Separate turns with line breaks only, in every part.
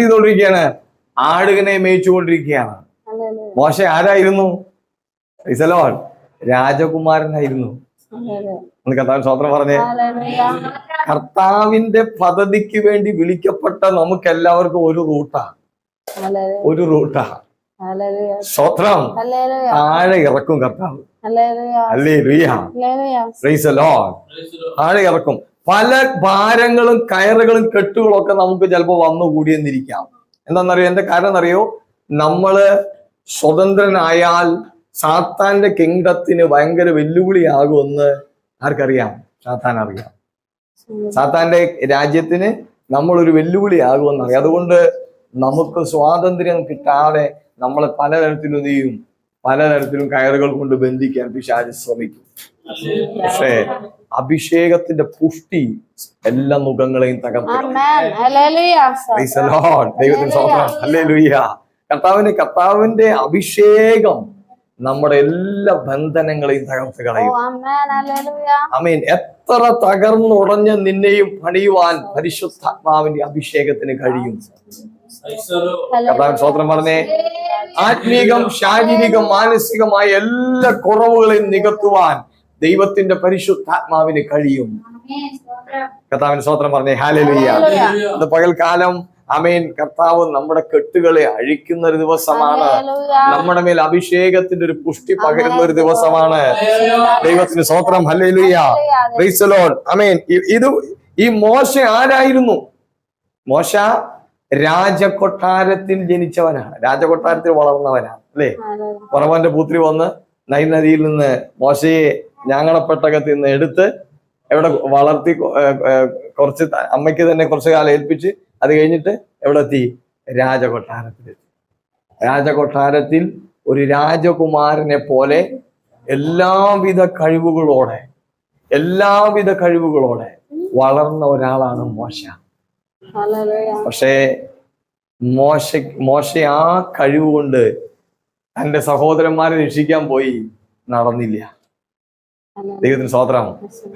ചെയ്തുകൊണ്ടിരിക്കുകയാണ്. ആടുകനെ മേയിച്ചുകൊണ്ടിരിക്കുകയാണ്. മോശ ആരായിരുന്നു? ഇസലോൺ രാജകുമാരനായിരുന്നു. കർത്താവിൻ സ്വത്രം പറഞ്ഞേ. കർത്താവിന്റെ പദ്ധതിക്ക് വേണ്ടി വിളിക്കപ്പെട്ട നമുക്ക് എല്ലാവർക്കും ഒരു റൂട്ടാ. ഒരു റൂട്ടാ. സ്വത്രം. താഴെ ഇറക്കും കർത്താവ്. അല്ലേ റിയ താഴെ ഇറക്കും. പല ഭാരങ്ങളും കയറുകളും കെട്ടുകളും ഒക്കെ നമുക്ക് ചിലപ്പോൾ വന്നു കൂടിയെന്നിരിക്കാം. എന്താണെന്നറിയോ? എന്റെ കാരണം എന്നറിയോ നമ്മൾ സ്വതന്ത്രനായാൽ സാത്താന്റെ കിങ്ഡത്തിന് ഭയങ്കര വെല്ലുവിളിയാകുമെന്ന് ആർക്കറിയാം? സാത്താൻ അറിയാം സാത്താന്റെ രാജ്യത്തിന് നമ്മൾ ഒരു വെല്ലുവിളിയാകുമെന്ന് അറിയാം അതുകൊണ്ട് നമുക്ക് സ്വാതന്ത്ര്യം കിട്ടാതെ നമ്മളെ പലതരത്തിലും ചെയ്യും? പലതരത്തിലും കയറുകൾ കൊണ്ട് ബന്ധിക്കാൻ പിശാച് ശ്രമിക്കും. പക്ഷേ അഭിഷേകത്തിന്റെ പുഷ്ടി എല്ലാ മുഖങ്ങളെയും തകർക്കും കർത്താവിന്റെ കർത്താവിന്റെ അഭിഷേകം നമ്മുടെ എല്ലാ ബന്ധനങ്ങളെയും തകർത്ത് കളയും.
Oh.
അമീൻ എത്ര തകർന്നുടഞ്ഞ് നിന്നെയും പണിയുവാൻ പരിശുദ്ധാത്മാവിന്റെ അഭിഷേകത്തിന് കഴിയും. കർത്താവിൻ സ്വത്രം പറഞ്ഞേ. ആത്മീകം ശാരീരികം മാനസികമായ എല്ലാ കുറവുകളെയും നികത്തുവാൻ ദൈവത്തിന്റെ പരിശുദ്ധാത്മാവിന് കഴിയും. കർത്താവിന് സ്വോത്രം പറഞ്ഞേ ഹാലലിയ അത് പകൽക്കാലം അമേൻ കർത്താവ് നമ്മുടെ കെട്ടുകളെ അഴിക്കുന്ന ഒരു ദിവസമാണ്. നമ്മുടെ മേൽ അഭിഷേകത്തിന്റെ ഒരു പുഷ്ടി പകരുന്ന ഒരു ദിവസമാണ്. ദൈവത്തിന് സ്വോത്രം ഹല്ലേലൂയ. അമേൻ ഇത് ഈ മോശ ആരായിരുന്നു? മോശ രാജകൊട്ടാരത്തിൽ ജനിച്ചവനാണ്. രാജകൊട്ടാരത്തിൽ വളർന്നവനാണ് അല്ലേ. പറവന്റെ പുത്രി വന്ന് നൈനദിയിൽ നിന്ന് മോശയെ ഞാങ്ങളപ്പെട്ടകത്തിൽ നിന്ന് എടുത്ത് എവിടെ വളർത്തി കുറച്ച് അമ്മയ്ക്ക് തന്നെ കുറച്ച് കാലം ഏൽപ്പിച്ച് അത് കഴിഞ്ഞിട്ട് എവിടെ എത്തി രാജകൊട്ടാരത്തിൽ രാജകൊട്ടാരത്തിൽ ഒരു രാജകുമാരനെ പോലെ എല്ലാവിധ കഴിവുകളോടെ എല്ലാവിധ കഴിവുകളോടെ വളർന്ന ഒരാളാണ് മോശ. പക്ഷേ മോശ മോശ ആ കഴിവ് കൊണ്ട് തന്റെ സഹോദരന്മാരെ രക്ഷിക്കാൻ പോയി നടന്നില്ല. ദൈവത്തിന് സ്വാത്രം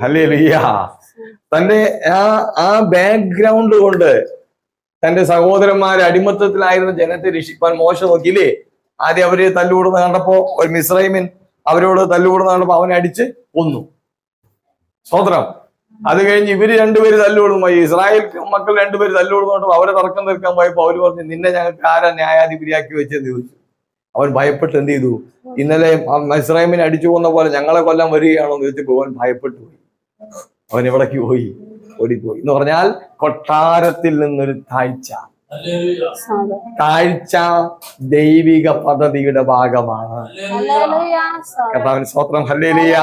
അല്ലേ ലിയ തന്റെ ആ ആ ബാക്ക്ഗ്രൗണ്ട് കൊണ്ട് തന്റെ സഹോദരന്മാര് അടിമത്തത്തിലായിരുന്ന ജനത്തെ രക്ഷിപ്പാൻ മോശം നോക്കിയില്ലേ? ആദ്യം അവർ തല്ലുകൂടുന്ന കണ്ടപ്പോ ഒരു മിസ്രൈമിൻ അവരോട് തല്ലുകൂടുന്ന കണ്ടപ്പോ അവനെ അടിച്ച് കൊന്നു. സ്വോത്രം അത് കഴിഞ്ഞ് ഇവർ രണ്ടുപേര് തല്ലുകൊടുന്നു. പോയി ഇസ്രായേൽ മക്കൾ രണ്ടുപേര് തല്ലുകൊടുന്നോണ്ട് അവരെ തർക്കം തീർക്കാൻ പോയപ്പോ അവർ പറഞ്ഞു നിന്നെ ഞങ്ങൾക്ക് ആരാ ന്യായാധിപതിയാക്കി വെച്ചെന്ന് ചോദിച്ചു. അവൻ ഭയപ്പെട്ട് എന്ത് ചെയ്തു? ഇന്നലെ മെസ്രൈമിനെ അടിച്ചു പോകുന്ന പോലെ ഞങ്ങളെ കൊല്ലം വരികയാണോ എന്ന് അവൻ ഭയപ്പെട്ടു പോയി. അവൻ എവിടേക്ക് പോയി? ഓടിപ്പോയി. എന്ന് പറഞ്ഞാൽ കൊട്ടാരത്തിൽ നിന്നൊരു താഴ്ച. താഴ്ച ദൈവിക പദ്ധതിയുടെ ഭാഗമാണ്. കർത്താവിന് സ്വത്രം ഹല്ലേലിയ.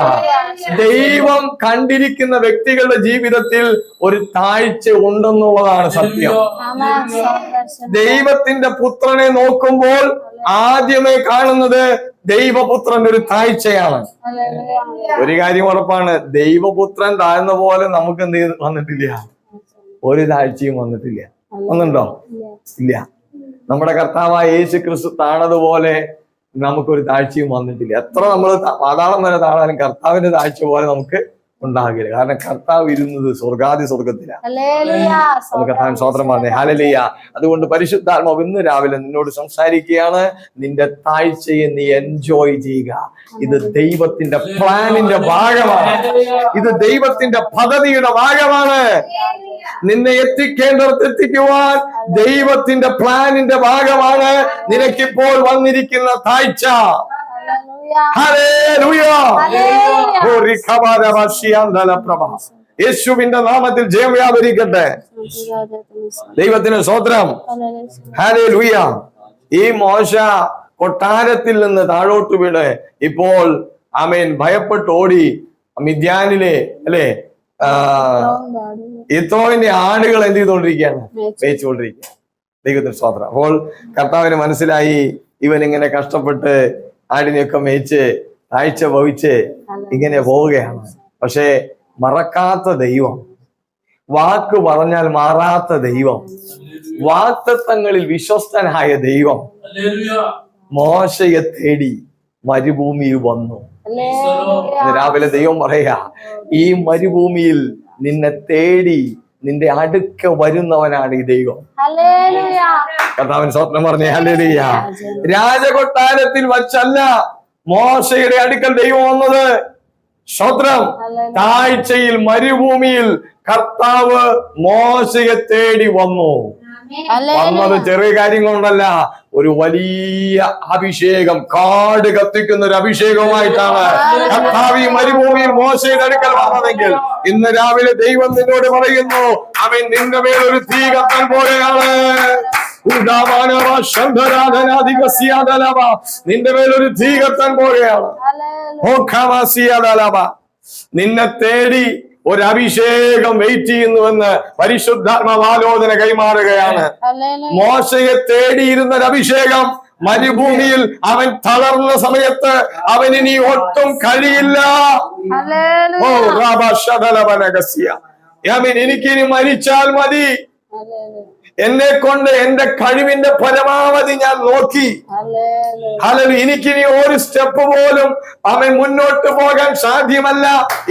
ദൈവം കണ്ടിരിക്കുന്ന വ്യക്തികളുടെ ജീവിതത്തിൽ ഒരു താഴ്ച ഉണ്ടെന്നുള്ളതാണ് സത്യം. ദൈവത്തിന്റെ പുത്രനെ നോക്കുമ്പോൾ ആദ്യമേ കാണുന്നത് ദൈവപുത്രന്റെ ഒരു താഴ്ചയാണ്. ഒരു കാര്യം ഉറപ്പാണ്. ദൈവപുത്രൻ താഴ്ന്ന പോലെ നമുക്ക് എന്ത് ചെയ്ത് വന്നിട്ടില്ല? ഒരു താഴ്ചയും വന്നിട്ടില്ല. വന്നിട്ടുണ്ടോ ഇല്ല. നമ്മുടെ കർത്താവായ യേശു ക്രിസ്തു താണതുപോലെ നമുക്കൊരു താഴ്ചയും വന്നിട്ടില്ല. എത്ര നമ്മൾ പാതാളം വരെ താണാലും കർത്താവിന്റെ താഴ്ച പോലെ നമുക്ക് ഉണ്ടാകില്ല കാരണം കർത്താവ് ഇരുന്നത് സ്വർഗാദി സ്വർഗത്തിലാണ് പറഞ്ഞേ. ഹാലലിയ അതുകൊണ്ട് പരിശുദ്ധാത്മാവ് ഇന്ന് രാവിലെ നിന്നോട് സംസാരിക്കുകയാണ്. നിന്റെ താഴ്ചയെ നീ എൻജോയ് ചെയ്യുക. ഇത് ദൈവത്തിന്റെ പ്ലാനിന്റെ ഭാഗമാണ്. ഇത് ദൈവത്തിന്റെ പദ്ധതിയുടെ ഭാഗമാണ്. നിന്നെ എത്തിക്കേണ്ടത് എത്തിക്കുവാൻ ദൈവത്തിന്റെ പ്ലാനിന്റെ ഭാഗമാണ്. നിനക്കിപ്പോൾ വന്നിരിക്കുന്ന താഴ്ച. യേശുവിന്റെ നാമത്തിൽ ജയം വ്യാപരിക്കട്ടെ. ദൈവത്തിന് സ്വോത്രം
ഹരേ
ഹാലേലൂയ ഈ മോശ കൊട്ടാരത്തിൽ നിന്ന് താഴോട്ട് വീണ്. ഇപ്പോൾ ആമേൻ ഭയപ്പെട്ട് ഓടി മിദ്യാനിലെ അല്ലെ? ഇത്രോവിന്റെ ആടുകൾ എന്ത് ചെയ്തുകൊണ്ടിരിക്കുകയാണ്? മേയിച്ചുകൊണ്ടിരിക്കുക ദൈവത്തിന് സ്വാതന്ത്ര്യം അപ്പോൾ കർത്താവിന് മനസ്സിലായി. ഇവൻ ഇങ്ങനെ കഷ്ടപ്പെട്ട് ആടിനെയൊക്കെ മേയിച്ച് താഴ്ച ഭവിച്ച് ഇങ്ങനെ പോവുകയാണ്. പക്ഷേ മറക്കാത്ത ദൈവം വാക്ക് പറഞ്ഞാൽ മാറാത്ത ദൈവം വാക്തത്വങ്ങളിൽ വിശ്വസ്തനായ ദൈവം മോശയെ തേടി മരുഭൂമിയിൽ വന്നു. രാവിലെ ദൈവം പറയാ ഈ മരുഭൂമിയിൽ നിന്നെ തേടി നിന്റെ അടുക്ക വരുന്നവനാണ് ഈ ദൈവം. കർത്താവൻ സ്വപ്നം പറഞ്ഞേ ഹല്ലേലൂയ. രാജകൊട്ടാരത്തിൽ വച്ചല്ല മോശയുടെ അടുക്കൽ ദൈവം വന്നത്. സ്വത്രം താഴ്ചയിൽ മരുഭൂമിയിൽ കർത്താവ് മോശയെ തേടി വന്നു. വന്നത് ചെറിയ കാര്യം കൊണ്ടല്ല ഒരു വലിയ അഭിഷേകം കാട് കത്തിക്കുന്ന ഒരു അഭിഷേകവുമായിട്ടാണ് കർത്താവ് മരുഭൂമി മോശയുടെ അടുക്കൽ വന്നതെങ്കിൽ ഇന്ന് രാവിലെ ദൈവം നിന്നോട് പറയുന്നു അവൻ നിന്റെ മേൽ ഒരു തീ കത്താൻ പോലെയാണ്. നിന്റെ മേൽ ഒരു തീ കത്താൻ പോലെയാണ്. നിന്നെ തേടി ഒരു അഭിഷേകം വെയിറ്റ് ചെയ്യുന്നുവെന്ന് പരിശുദ്ധാത്മാലോചന കൈമാറുകയാണ്. മോശയെ തേടിയിരുന്ന ഒരു അഭിഷേകം മരുഭൂമിയിൽ അവൻ തളർന്ന സമയത്ത് അവൻ ഇനി ഒട്ടും കഴിയില്ല. ഓ
റാബ
റാബശതലവനഗസ്യ അവൻ എനിക്കിനി മരിച്ചാൽ മതി. എന്നെ കൊണ്ട് എന്റെ കഴിവിന്റെ പരമാവധി ഞാൻ നോക്കി.
ഹല്ലേലൂയ
അല്ലെങ്കിൽ എനിക്കിനി ഒരു സ്റ്റെപ്പ് പോലും അവൻ മുന്നോട്ട് പോകാൻ സാധ്യമല്ല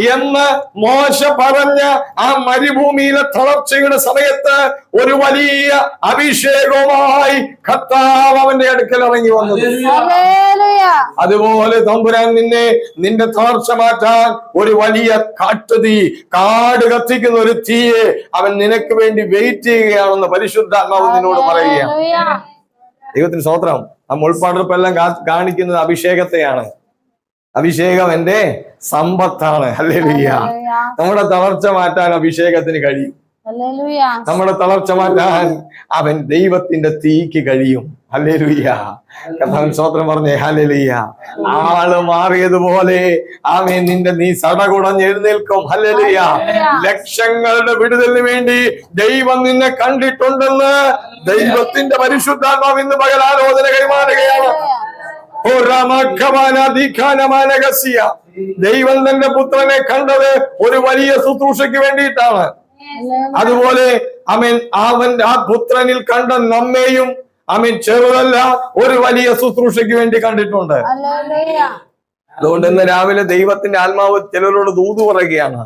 എന്ന് മോശ പറഞ്ഞ ആ മരുഭൂമിയിലെ തളർച്ചയുടെ സമയത്ത് ഒരു വലിയ അഭിഷേകവുമായി കർത്താവ് അവന്റെ അടുക്കൽ ഇറങ്ങി വന്നത്
ഹല്ലേലൂയ
അതുപോലെ തമ്പുരാൻ നിന്നെ നിന്റെ തളർച്ച മാറ്റാൻ ഒരു വലിയ കാട്ടുതീ കാട് കത്തിക്കുന്ന ഒരു തീയെ അവൻ നിനക്ക് വേണ്ടി വെയിറ്റ് ചെയ്യുകയാണെന്ന് പരിശുദ്ധാത്മാവ് നിന്നോട് പറയുകയാണ്. ദൈവത്തിന് സ്വത്രം നമ്മൾ മുൾപ്പാടുപ്പെല്ലാം കാ- കാണിക്കുന്നത് അഭിഷേകത്തെയാണ്. അഭിഷേകം എന്റെ സമ്പത്താണ്. നമ്മുടെ തളർച്ച മാറ്റാൻ അഭിഷേകത്തിന് കഴിയും. നമ്മുടെ തളർച്ച മാറ്റാൻ അവൻ ദൈവത്തിന്റെ തീക്ക് കഴിയും. ഹല്ലേലൂയ. കർത്താവൻ സ്വത്രം പറഞ്ഞേ ഹല്ലേലൂയ. ആൾ മാറിയതുപോലെ ആമേ നിന്റെ നീ സടകുടഞ്ഞെഴുന്നേൽക്കും. എഴുന്നേൽക്കും ഹല്ലേലൂയ ലക്ഷങ്ങളുടെ വിടുതലിന് വേണ്ടി ദൈവം നിന്നെ കണ്ടിട്ടുണ്ടെന്ന് ദൈവത്തിന്റെ പരിശുദ്ധാത്മാവ് ഇന്ന് പകൽ ആലോചന കൈമാറുകയാണ്. ദൈവം തന്റെ പുത്രനെ കണ്ടത് ഒരു വലിയ ശുശ്രൂഷയ്ക്ക് വേണ്ടിയിട്ടാണ്. അതുപോലെ അവൻ അവൻ ആ പുത്രനിൽ കണ്ട നമ്മെയും അവൻ ചെറുതല്ല ഒരു വലിയ ശുശ്രൂഷയ്ക്ക് വേണ്ടി കണ്ടിട്ടുണ്ട്. അതുകൊണ്ട് ഇന്ന് രാവിലെ ദൈവത്തിന്റെ ആത്മാവ് ചിലരോട് ദൂതു പറയുകയാണ്.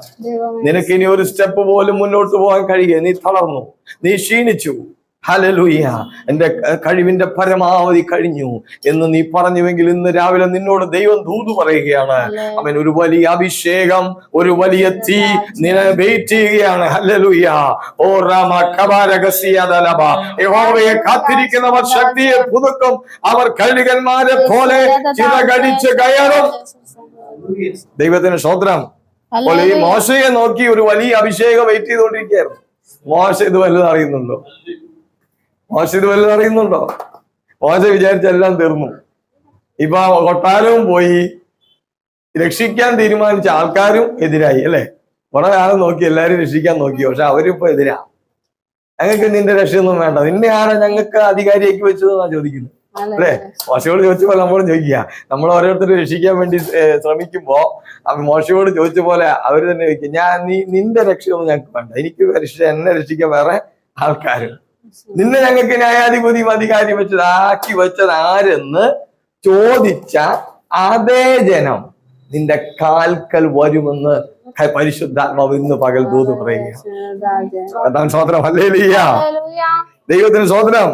നിനക്ക് ഇനി ഒരു സ്റ്റെപ്പ് പോലും മുന്നോട്ട് പോകാൻ കഴിയുക. നീ തളർന്നു. നീ ക്ഷീണിച്ചു. ഹലലൂയ എന്റെ ക- കഴിവിന്റെ പരമാവധി കഴിഞ്ഞു എന്ന് നീ പറഞ്ഞുവെങ്കിൽ ഇന്ന് രാവിലെ നിന്നോട് ദൈവം ദൂതു പറയുകയാണ്. അവൻ ഒരു വലിയ അഭിഷേകം ഒരു വലിയ തീ നിന്നെ വെയിറ്റ് ചെയ്യുകയാണ് ഹല്ലേലൂയ. ഓ രാമ കബാരകസിയതലബ യഹോവയെ കാത്തിരിക്കുന്നവർ ശക്തിയെ പുതുക്കും. അവർ കഴുകന്മാരെ പോലെ ചില കടിച്ച് കയറും. ദൈവത്തിന് സ്വത്രം അപ്പോൾ ഈ മോശയെ നോക്കി ഒരു വലിയ അഭിഷേകം വെയിറ്റ് ചെയ്തുകൊണ്ടിരിക്കുകയായിരുന്നു. മോശ ഇത് വല്ലതും അറിയുന്നുണ്ടോ മോശ ഇത് വല്ലതും അറിയുന്നുണ്ടോ? മോശം വിചാരിച്ചെല്ലാം തീർന്നു. ഇപ്പൊ കൊട്ടാരവും പോയി രക്ഷിക്കാൻ തീരുമാനിച്ച ആൾക്കാരും എതിരായി അല്ലെ? കുറെ ആളെ നോക്കി എല്ലാരും രക്ഷിക്കാൻ നോക്കി പക്ഷെ അവരിപ്പോ എതിരാ. ഞങ്ങൾക്ക് നിന്റെ രക്ഷയൊന്നും വേണ്ട. നിന്നെ ആരാ ഞങ്ങൾക്ക് അധികാരിയാക്കി വെച്ചതെന്നാ ചോദിക്കുന്നത് അല്ലെ? മോശയോട് ചോദിച്ച പോലെ നമ്മളും ചോദിക്കുക. നമ്മൾ ഓരോരുത്തരും രക്ഷിക്കാൻ വേണ്ടി ശ്രമിക്കുമ്പോ മോശയോട് ചോദിച്ച പോലെ അവർ തന്നെ ചോദിക്കും ഞാൻ നീ നിന്റെ രക്ഷയൊന്നും ഞങ്ങൾക്ക് വേണ്ട. എനിക്ക് രക്ഷ എന്നെ രക്ഷിക്കാൻ വേറെ ആൾക്കാരും നിന്നെ ഞങ്ങൾക്ക് ന്യായാധിപതിയും അധികാരി വെച്ചത് ആക്കി വെച്ചത് ആരെന്ന് ചോദിച്ച അതേ ജനം നിന്റെ കാൽക്കൽ വരുമെന്ന് പരിശുദ്ധാത്മാവ് ഇന്ന് പകൽ ദൂത് പറയുക സ്വതന്ത്രം അല്ലേ ദൈവത്തിന് സ്വതന്ത്രം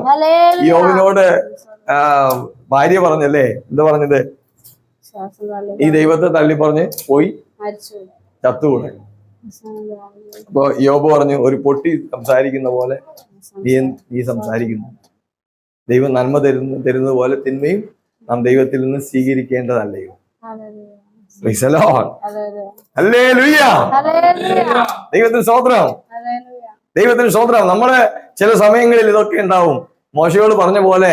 യോവിനോട് ഭാര്യ പറഞ്ഞല്ലേ? എന്താ പറഞ്ഞത്? ഈ ദൈവത്തെ തള്ളി പറഞ്ഞ് പോയി. ചത്തുകൂടെ. അപ്പൊ യോബ് പറഞ്ഞു ഒരു പൊട്ടി സംസാരിക്കുന്ന പോലെ നീ സംസാരിക്കുന്നു. ദൈവം നന്മ തരുന്ന തരുന്നത് പോലെ തിന്മയും നാം ദൈവത്തിൽ നിന്ന് സ്വീകരിക്കേണ്ടതല്ലയോ? ദൈവത്തിന്
സ്വോത്രം
ദൈവത്തിന് സ്വോത്രം നമ്മുടെ ചില സമയങ്ങളിൽ ഇതൊക്കെ ഉണ്ടാവും. മോശയോട് പറഞ്ഞ പോലെ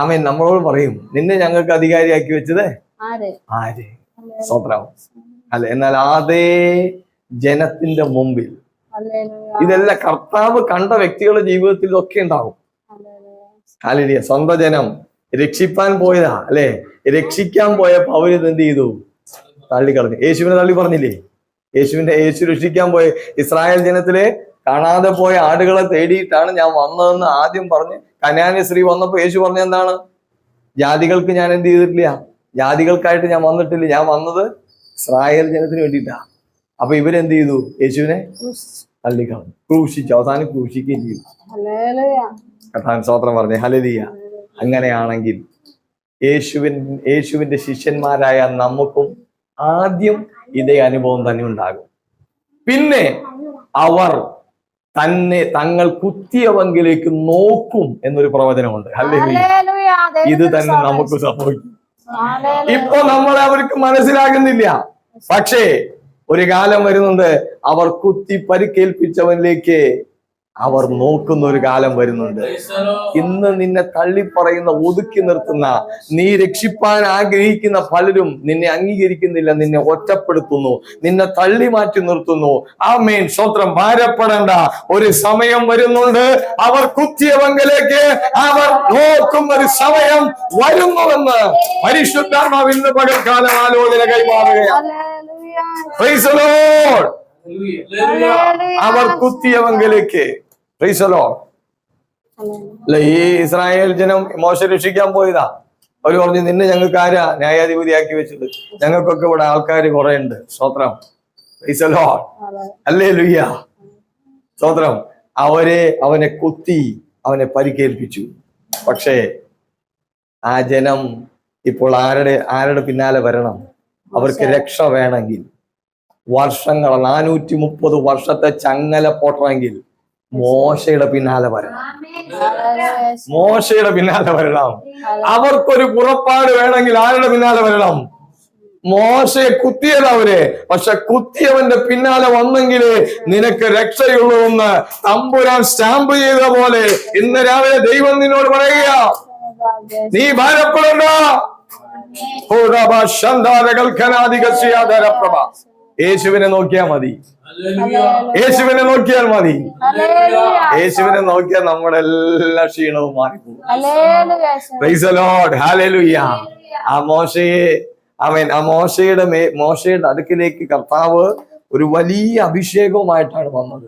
ആമേൻ നമ്മളോട് പറയും നിന്നെ ഞങ്ങൾക്ക് അധികാരിയാക്കി വെച്ചത്
ആര്?
സ്വോത്രം അല്ലെ അല്ല എന്നാൽ അതേ ജനത്തിന്റെ മുമ്പിൽ. ഇതെല്ലാം കർത്താവ് കണ്ട വ്യക്തികളുടെ ജീവിതത്തിൽ ഒക്കെ ഉണ്ടാവും ഹാലിയ സ്വന്തം ജനം രക്ഷിപ്പാൻ പോയതാ അല്ലെ? രക്ഷിക്കാൻ പോയപ്പോ അവർ ഇത് എന്ത് ചെയ്തു? തള്ളിക്കളഞ്ഞു. യേശുവിനെ തള്ളി പറഞ്ഞില്ലേ? യേശുവിന്റെ യേശു രക്ഷിക്കാൻ പോയ ഇസ്രായേൽ ജനത്തിലെ കാണാതെ പോയ ആടുകളെ തേടിയിട്ടാണ് ഞാൻ വന്നതെന്ന് ആദ്യം പറഞ്ഞ് കന്യാനി സ്ത്രീ വന്നപ്പോ യേശു പറഞ്ഞ എന്താണ്? ജാതികൾക്ക് ഞാൻ എന്ത് ചെയ്തിട്ടില്ല. ജാതികൾക്കായിട്ട് ഞാൻ വന്നിട്ടില്ല. ഞാൻ വന്നത് ഇസ്രായേൽ ജനത്തിന് വേണ്ടിയിട്ടാ. അപ്പൊ ഇവരെന്ത് ചെയ്തു? യേശുവിനെ തള്ളിക്കളഞ്ഞു. ക്രൂശിച്ചു. അവസാനം ക്രൂശിക്കുകയും ചെയ്തു. കഥാൻ സ്തോത്രം പറഞ്ഞു ഹലലിയ അങ്ങനെയാണെങ്കിൽ യേശുവിൻ യേശുവിന്റെ ശിഷ്യന്മാരായ നമുക്കും ആദ്യം ഇതേ അനുഭവം തന്നെ ഉണ്ടാകും. പിന്നെ അവർ തന്നെ തങ്ങൾ കുത്തിയവങ്കിലേക്ക് നോക്കും എന്നൊരു പ്രവചനമുണ്ട്.
അല്ലെങ്കിൽ
ഇത് തന്നെ നമുക്ക് സംഭവിക്കും. ഇപ്പൊ നമ്മൾ അവർക്ക് മനസ്സിലാകുന്നില്ല. പക്ഷേ ഒരു കാലം വരുന്നുണ്ട്. അവർ കുത്തി പരിക്കേൽപ്പിച്ചവനിലേക്ക് അവർ നോക്കുന്ന ഒരു കാലം വരുന്നുണ്ട്. ഇന്ന് നിന്നെ തള്ളിപ്പറയുന്ന ഒതുക്കി നിർത്തുന്ന നീ രക്ഷിപ്പാൻ ആഗ്രഹിക്കുന്ന പലരും നിന്നെ അംഗീകരിക്കുന്നില്ല നിന്നെ ഒറ്റപ്പെടുത്തുന്നു നിന്നെ തള്ളി മാറ്റി നിർത്തുന്നു. ആ മെയിൻ സ്വത്രം ഭാരപ്പെടേണ്ട. ഒരു സമയം വരുന്നുണ്ട്. അവർ കുത്തിയവങ്കിലേക്ക് അവർ നോക്കും ഒരു സമയം വരുന്നുവെന്ന് പരിശുദ്ധാത്മാവ് ഇന്ന് പകൽക്കാലം ആലോചന കൈമാറുകയാണ്. അവർ കുത്തിയവങ്കിലേക്ക് Praise the Lord. അല്ല ഈ ഇസ്രായേൽ ജനം മോശം രക്ഷിക്കാൻ പോയതാ. അവർ പറഞ്ഞു നിന്നെ ഞങ്ങൾക്ക് ആരാ ന്യായാധിപതിയാക്കി വെച്ചത്? ഞങ്ങൾക്കൊക്കെ ഇവിടെ ആൾക്കാർ കുറെ ഉണ്ട് സ്വത്രം Praise the Lord. അല്ലേ ലുയ്യ സ്വത്രം അവരെ അവനെ കുത്തി അവനെ പരിക്കേൽപ്പിച്ചു. പക്ഷേ ആ ജനം ഇപ്പോൾ ആരുടെ ആരുടെ പിന്നാലെ വരണം? അവർക്ക് രക്ഷ വേണമെങ്കിൽ. വർഷങ്ങൾ നാനൂറ്റി മുപ്പത് വർഷത്തെ ചങ്ങല പോട്ടണമെങ്കിൽ മോശയുടെ പിന്നാലെ വരണം. മോശയുടെ പിന്നാലെ വരണം. അവർക്കൊരു പുറപ്പാട് വേണമെങ്കിൽ ആരുടെ പിന്നാലെ വരണം? മോശയെ കുത്തിയത് അവരെ. പക്ഷെ കുത്തിയവന്റെ പിന്നാലെ വന്നെങ്കിലേ നിനക്ക് രക്ഷയുള്ളൂ എന്ന് തമ്പുരാൻ സ്റ്റാമ്പ് ചെയ്ത പോലെ ഇന്ന് രാവിലെ ദൈവം നിന്നോട് പറയുക. നീ ഭാരപ്പെടണ്ട. പ്രഭ യേശുവിനെ നോക്കിയാൽ മതി. യേശുവിനെ നോക്കിയാൽ മതി. യേശുവിനെ നോക്കിയാൽ നമ്മുടെ എല്ലാ ക്ഷീണവും. Hallelujah. ആ മോശയെ അവൻ ആ മോശയുടെ മേ മോശയുടെ അടുക്കിലേക്ക് കർത്താവ് ഒരു വലിയ അഭിഷേകവുമായിട്ടാണ് വന്നത്.